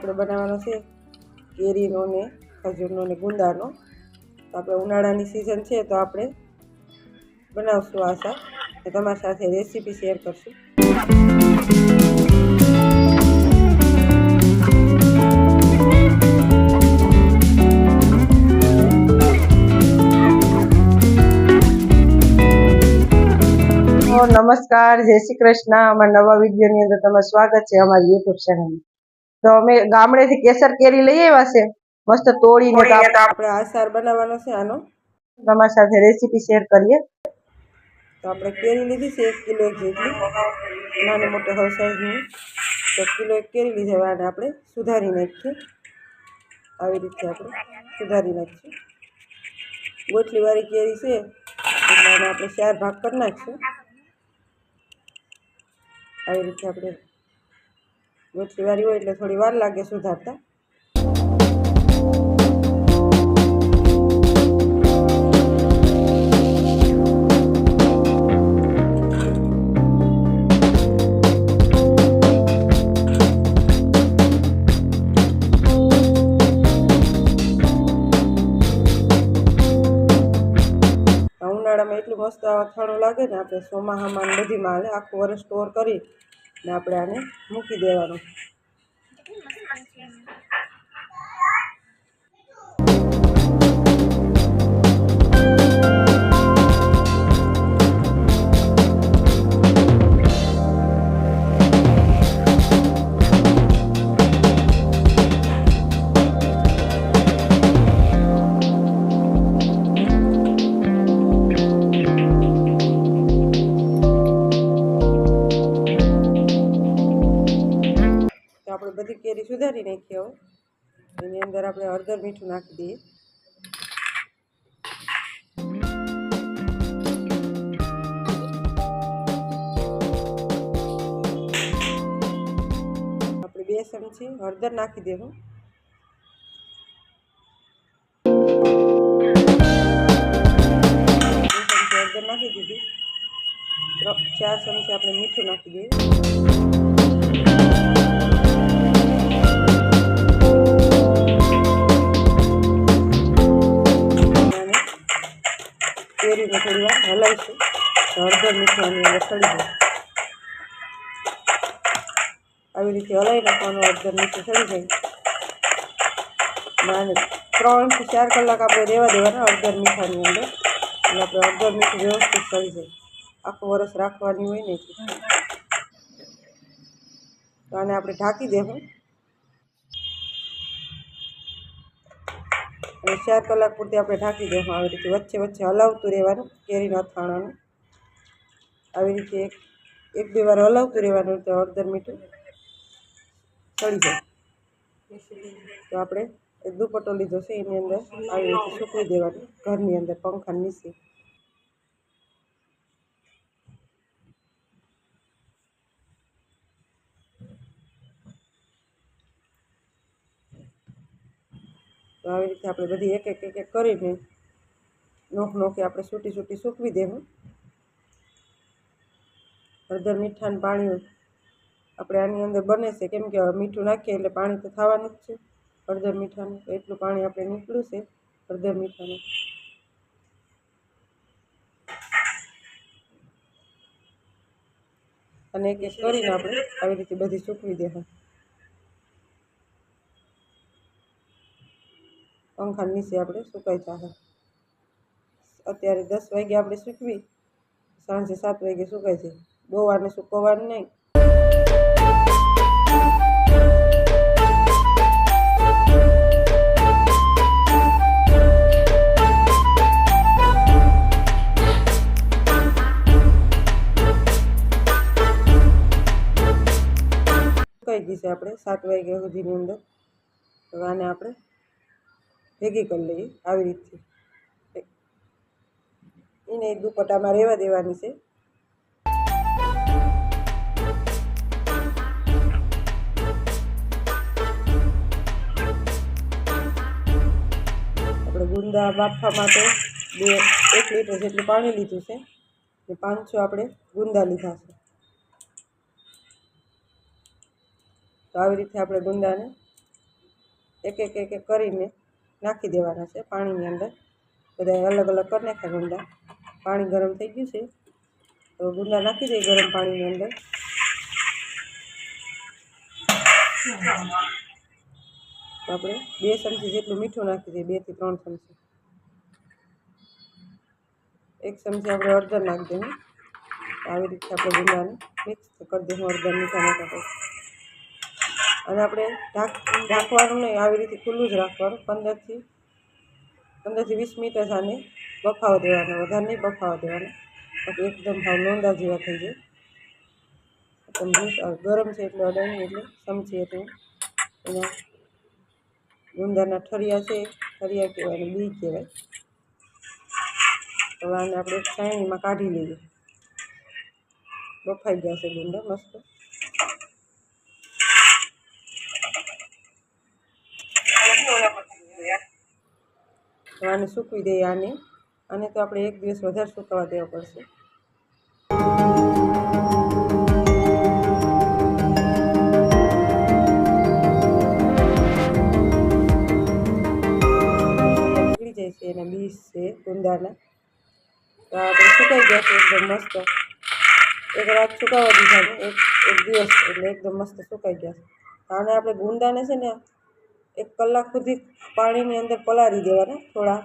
આપણે બનાવવાનો છે કેરીનો ને ખજૂરનો ને ગુંદાનો. તો આપણે ઉનાળાની સિઝન છે તો આપણે બનાવશું આ શાક તમારી સાથે રેસીપી શેર કરશું. નમસ્કાર, જય શ્રી કૃષ્ણ. અમારા નવા વિડીયોની અંદર તમારું સ્વાગત છે અમારી યુટ્યુબ ચેનલમાં તો અમે ગામડેથી કેસર કેરી લઈ આવ્યા છે. મસ્ત તોડીને આપણે આચાર બનાવવાનો છે આનો. તમારી સાથે રેસીપી શેર કરીએ. તો આપણે કેરી લીધી છે એક કિલો એક જેટલી. નાની મોટી હવે સાઈઝની તો કિલો એક કેરી લીધી હવે આને આપણે સુધારી નાખીએ. આવી રીતે આપણે સુધારી નાખીએ. ગોટલીવાળી કેરી છે એટલે આપણે ચાર ભાગ કરી નાખીશું. આવી રીતે આપણે ગોટલીવાળી હોય એટલે થોડી વાર લાગે સુધારતા. ઉનાળામાં એટલું મસ્ત અથાણું લાગે ને, આપણે સોમાહામાં બધીમાં આખું વર્ષ સ્ટોર કરી. ને આપણે આને મૂકી દેવાનું સુધારી નાખીએ હવે એની અંદર આપણે હળદર મીઠું નાખી દઈએ. આપણે બે ચમચી હળદર નાખી દેવું. બે ચમચી હળદર નાખી દીધી. ત્રણ- ચાર ચમચી આપણે મીઠું નાખી દઈએ. કેરીને થોડી વાર હલાવીશું હળદર મીઠું અંદર ચડી જાય આવી રીતે હલાવી નાખવાનું હળદર મીઠું ચડી જાય અને ત્રણથી ચાર કલાક આપણે રહેવા દેવાના હળદર મીઠાની અંદર. એટલે આપણે હળદર મીઠું વ્યવસ્થિત ચડી જાય આખું વરસ રાખવાની હોય ને તો આને આપણે ઢાંકી દેવું. અને ચાર કલાક પૂરતી આપણે ઢાંકી દેવું આવી રીતે વચ્ચે વચ્ચે હલાવતું રહેવાનું, કેરીના અથાણાનું. આવી રીતે એક એક બે વાર હલાવતું રહેવાનું તો અડધર મીઠું ચડી જાય. તો આપણે દુપટ્ટો લીધો છે, એની અંદર આવી રીતે સૂકવી દેવાનું, ઘરની અંદર પંખા નીચે. તો આવી રીતે આપણે બધી એક એક એક એક કરીને નોખ નોખે આપણે સૂટી સૂટી સૂકવી દેવું. હળદર મીઠાનું પાણી આપણે આની અંદર બને છે. કેમ કે મીઠું નાખીએ એટલે પાણી તો થવાનું જ છે. હળદર મીઠાનું તો એટલું પાણી આપણે નીકળ્યું છે. હળદર મીઠાનું. અને એક એક કરીને આપણે આવી રીતે બધી સૂકવી દેવું. પંખા નીચે આપણે સુકાઈ જાહે અત્યારે દસ વાગે આપણે સૂકવી, સાંજે સાત વાગે સુકાઈ જાય બહુ આને સુકવવાનું નહીં. સુકાઈ ગઈ છે આપણે સાત વાગ્યા સુધીની અંદર. તો આને આપણે ભેગી કરી લઈએ આવી રીતથી એને એક દુપટ્ટામાં રહેવા દેવાની છે. આપણે ગુંદા બાફવા માટે બે, એક લીટર જેટલું પાણી લીધું છે. ને પાંચસો આપણે ગુંદા લીધા છે. તો આવી રીતે આપણે ગુંદાને એક એક એક એક કરીને નાખી દેવાના છે પાણીની અંદર. બધા અલગ અલગ કરી નાખ્યા ગુંદા. પાણી ગરમ થઈ ગયું છે. તો ગુંદા નાખી દઈએ ગરમ પાણીની અંદર. આપણે બે ચમચી જેટલું મીઠું નાખી દઈએ બેથી ત્રણ ચમચી. એક ચમચી આપણે હળદર નાખી દઈએ આવી રીતે આપણે ગુંદાને મિક્સ કરી દઈશું, હળદર મીઠા પછી અને આપણે ઢાંક, ઢાંકવાનું નહીં, આવી રીતે ખુલ્લું જ રાખવાનું. પંદરથી પંદરથી વીસ મિનિટ જ આને બફાવા દેવાના, વધારે નહીં બફાવા દેવાના. એકદમ ભાવ લોંદા જેવા થઈ જાય. એકદમ ગરમ છે એટલે અડાણી એટલે સમજીએ તો. એના ગુંદાના ઠરિયા છે, ઠરિયા કહેવાય બી કહેવાય. હવે આને આપણે ચાણીમાં કાઢી લઈએ. બફાઈ ગયા છે ગુંદા, મસ્ત. તો આને સૂકવી દઈએ આને. અને તો આપણે એક દિવસ વધારે સુકવવા દેવા પડશે. નીકળી જાય છે એના બીજ છે ગુંદાના તો આપણે સુકાઈ ગયા છે એકદમ મસ્ત. એક રાત સુકાવા દીધા એક એક દિવસ એટલે એકદમ મસ્ત સુકાઈ ગયા છે. આને આપણે ગુંદાને છે ને એક કલાક સુધી પાણીની અંદર પલાળી દેવાના, થોડા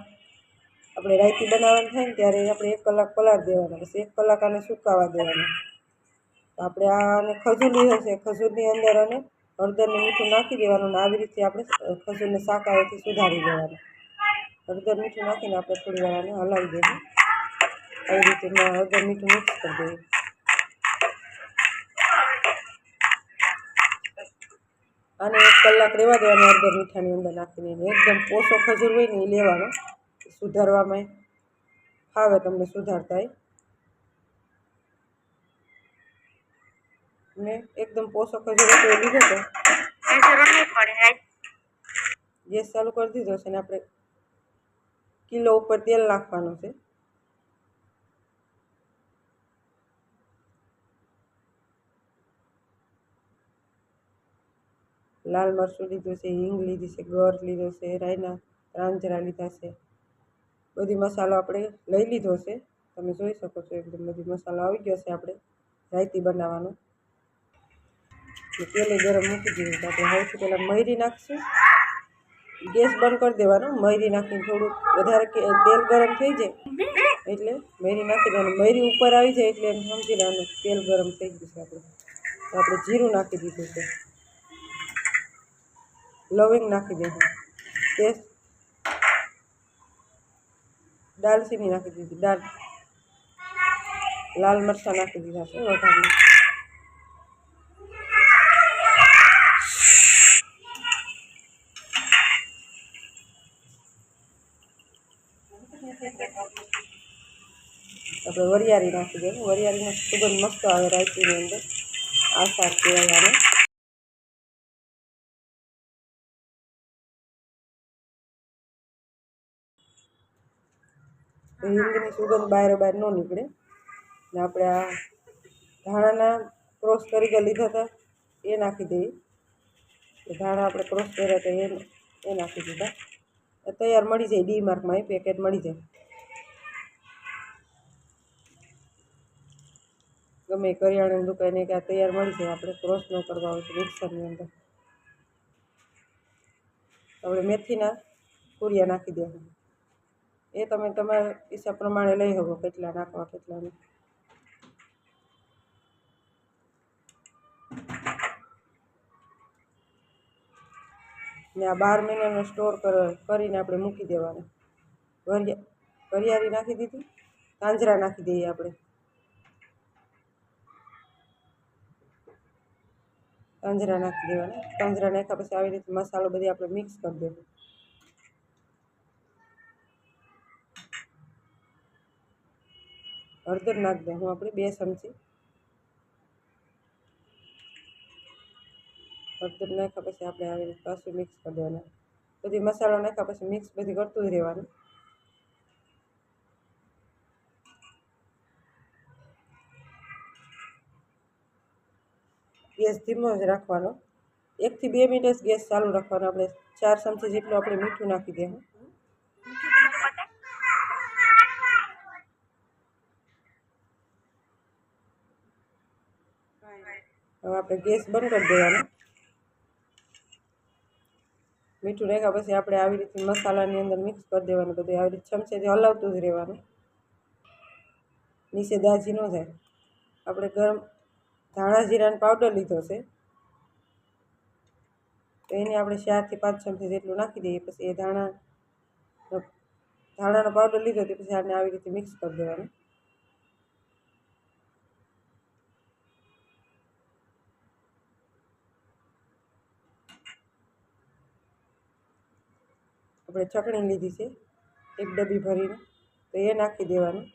આપણે રાયતી બનાવવાની થાય ને ત્યારે આપણે એક કલાક પલાળી દેવાના, પછી એક કલાક આને સુકાવા દેવાના. આપણે આને ખજૂરી હશે, ખજૂરની અંદર અને હળદરને મીઠું નાખી દેવાનું અને આવી રીતે આપણે ખજૂરને શાકાહારીથી સુધારી દેવાનું. હળદર મીઠું નાખીને આપણે થોડી વાર હલાવી દેવું. આવી રીતે હળદર મીઠું મિક્સ કરી દેવું. અને એક કલાક રહેવા દેવાનું અડધો મીઠાની અંદર નાખીને એકદમ પોષો ખજૂર હોય ને એ લેવાનો. સુધારવામાં ફાવે તમને સુધારતા ને એકદમ પોષો ખજૂર હતો એ લીધો તો. ગેસ ચાલુ કરી દીધો છે ને આપણે કિલો ઉપર તેલ નાખવાનું છે. લાલ મરચું લીધું છે, હિંગ લીધી છે ગર લીધો છે, રાયના રાંજરા લીધા છે. બધી મસાલો આપણે લઈ લીધો છે. તમે જોઈ શકો છો એકદમ બધી મસાલો આવી ગયો છે આપણે રાયતી બનાવવાનો. તેલ ગરમ મૂકી દીધું આપણે સૌથી પહેલાં મરી નાખીશું. ગેસ બંધ કરી દેવાનો. મરી નાખીને થોડુંક વધારે તેલ ગરમ થઈ જાય એટલે મરી નાખી દેવાનું. મરી ઉપર આવી જાય એટલે સમજી લેવાનું તેલ ગરમ થઈ ગયું છે આપણે. આપણે જીરું નાખી દીધું છે. લવિંગ નાખી દઈશું તેજ દાલચીની નાખી દીધી. દાલ લાલ મરચાં નાખી દીધા છે વધારે. આપણે વરિયાળી નાખી દઈએ વરિયાળીનો સુગંધ મસ્ત આવે રાયતીની અંદર. આ શાક કહેવાય આને હિંગની સુગંધ બહાર બહાર ન નીકળે. ને આપણે આ ધાણાના ક્રોસ તરીકે લીધા હતા, એ નાખી દઈએ. ધાણા આપણે ક્રોસ કર્યા હતા એ એ નાખી દીધા. તૈયાર મળી જાય, ડી માર્કમાં એ પેકેટ મળી જાય. ગમે કરિયાણાની દુકાને કે આ તૈયાર મળી જાય, આપણે ક્રોસ ન કરવા હોય તો અંદર. આપણે મેથીના કુરિયા નાખી દેવાનું. એ તમે તમારા હિસાબ પ્રમાણે લઈ શકો કેટલા નાખવા, કેટલા નહીં. ને આ બાર મહિનાનો સ્ટોર કરીને આપણે મૂકી દેવાના. વરિયા, વરિયાળી નાખી દીધી કાંજરા નાખી દઈએ આપણે. કાંજરા નાખી દેવાના. કાંજરા નાખ્યા પછી આવી રીતે મસાલો બધી આપણે મિક્સ કરી દેવું હળદર નાખી દઉં હું આપણે બે ચમચી હળદર નાખ્યા પછી આપણે આવી રીતે પાછું મિક્સ કરી દેવાના. બધી મસાલો નાખ્યા પછી મિક્સ બધી કરતું જ રહેવાનું. ગેસ ધીમો જ રાખવાનો. એકથી બે મિનિટ ગેસ ચાલુ રાખવાનો. આપણે ચાર ચમચી જેટલું આપણે મીઠું નાખી દેવું હવે આપણે ગેસ બંધ કરી દેવાનો. મીઠું નાખ્યા પછી આપણે આવી રીતે મસાલાની અંદર મિક્સ કરી દેવાનું, બધું આવી રીતે ચમચેથી હલાવતું જ રહેવાનું. નીચે દાજી ન થાય આપણે ગરમ ધાણા જીરાનો પાવડર લીધો છે. તો એને આપણે ચારથી પાંચ ચમચી જેટલું નાખી દઈએ, પછી એ ધાણા ધાણાનો પાવડર લીધો તે પછી આને આવી રીતે મિક્સ કરી દેવાનું. આપણે ચટણી લીધી છે, એક ડબ્બી ભરીને, તો એ નાખી દેવાનું.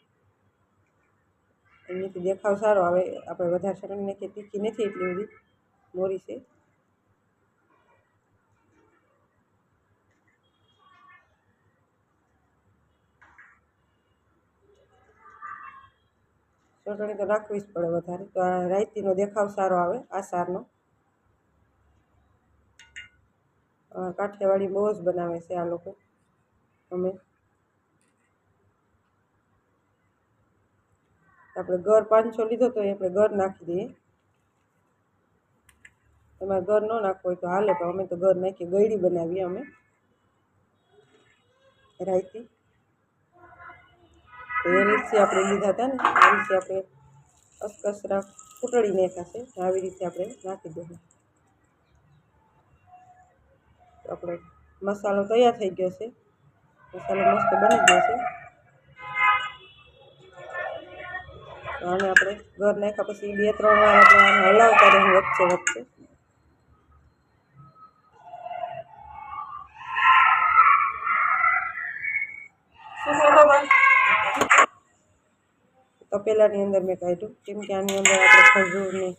એમનીથી દેખાવ સારો આવે, આપણે વધારે ચટણી નાખીએ, તીખી નથી એટલી બધી, મોરી છે. ચટણી તો નાખવી જ પડે વધારે, તો આ રાયતીનો દેખાવ સારો આવે, આ સારનો. કાઠિયાવાડી બહુ જ બનાવે છે આ લોકો. અમે. આપણે ઘર પાંચસો લીધો તો એ આપણે ઘર નાખી દઈએ. તમારે ઘર ન નાખવું હોય તો હાલે, પણ અમે તો ઘર નાખીએ ગળી બનાવીએ અમે. રાયતી. તો એ રીતે આપણે લીધા હતા ને આ રીતે આપણે અસકસરા કૂટળી નાખ્યા છે આવી રીતે આપણે નાખી દઈએ. આપણો મસાલો તૈયાર થઈ ગયો છે. મસાલો મસ્ત બની ગયો છે. અને આપણે ઘર નાખ્યા પછી બે, ત્રણ વાર આપણે હલાવતા રહીએ વચ્ચે વચ્ચે. તપેલાની અંદર મેં કાઢ્યું. કેમ કે આની અંદર આપણે ખજૂરની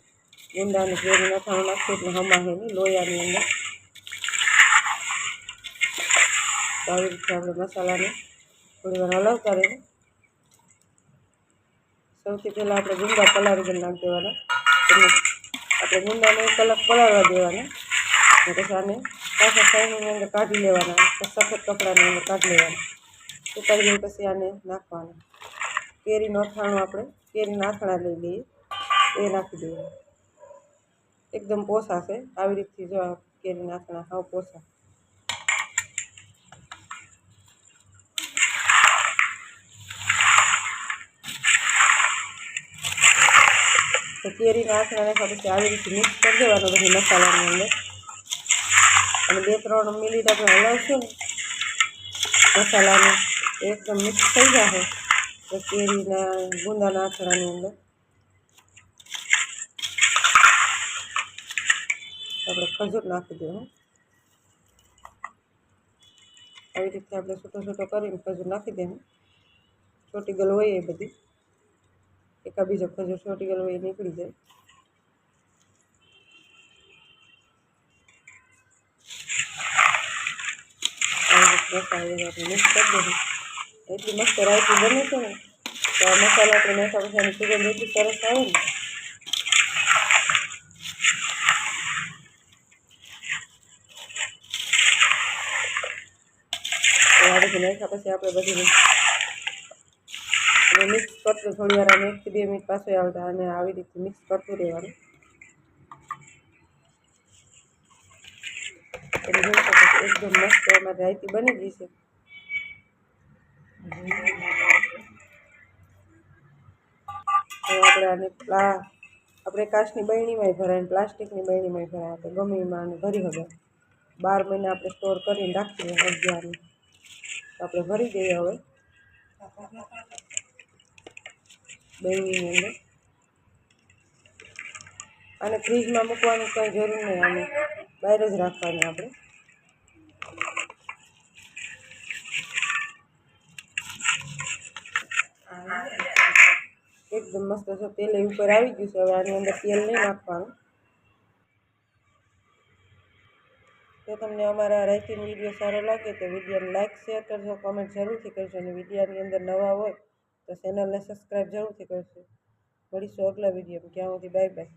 ગુંદાની કેરી નથાણું નાખીએ એટલે હમાહે નહીં લોયાની અંદર. તો આવી રીતે આપણે મસાલાને થોડી વાર હલાવતા રહીએ સૌથી પહેલાં આપણે ગુંદા પલાળી પણ નાખી દેવાના. આપણે ગુંદાને કલાક પલાળવા દેવાના. અને પછી આને પાછા સાઈડની અંદર કાઢી લેવાના. સફેદ કપડાની અંદર કાઢી લેવાના. સુકાઈ જાય પછી આને નાખવાના. કેરીનું અથાણું આપણે કેરીના આથણા લઈ લઈએ. એ નાખી દઈએ એકદમ પોસાશે. આવી રીતથી જો આ કેરીના આથણા હાવ પોસા તો કેરીના આથણા સાથે આવી રીતે મિક્સ કરી દેવાનો બધી મસાલાની અંદર. અને બે ત્રણ મિનિટ આપણે હલાવશું ને. મસાલાને એકદમ મિક્સ થઈ જશે તો કેરીના ગુંદાના આથણાની અંદર. આપણે ખજૂર નાખી દેવું આવી રીતે આપણે છૂટો છૂટો કરીને ખજૂર નાખી દેવું છોટી ગલ હોય એ બધી. એકા બીજો ખજૂર છોટી ગયેલો એ નીકળી જાય. મિક્સ કરી દેવું એટલી મસ્ત રાયતું બને છે ને, તો મસાલો આપણે પછી આની સુગંધ એટલી સરસ આવે ને. તો પછી આપણે બધી અને મિક્સ કરતું થોડી વાર અને એકથી બે મિનિટ પાછું આવતા અને આવી રીતે મિક્સ કરતું રહેવાનું. એકદમ મસ્ત અમારી રાયતી બની ગઈ છે. આપણે આને પ્લા, આપણે કાચની બરણીમાંય ભરાય પ્લાસ્ટિકની બરણીમાંય ભરાય આપણે ગમે એમાં આને ભરી હવે બાર મહિના આપણે સ્ટોર કરીને રાખીએ અગિયારને તો આપણે ભરી દઈએ હવે. બરણીની અંદર આને ફ્રીજમાં મૂકવાની કંઈ જરૂર નહીં, આને બહાર જ રાખવાની આપણે. એકદમ મસ્ત છે તેલ એ ઉપર આવી ગયું છે, હવે આની અંદર તેલ નહીં નાખવાનું. જો તમને અમારા રાઇટિંગ વીડિયો સારો લાગે તો વિડીયોને લાઇક શેર કરજો કોમેન્ટ જરૂરથી કરજો અને વિડીયોની અંદર નવા હોય તો ચેનલને સબસ્ક્રાઈબ જરૂરથી કરજો. મળીશું અગલા વિડીયોમાં. ક્યાં સુધી બાય બાય.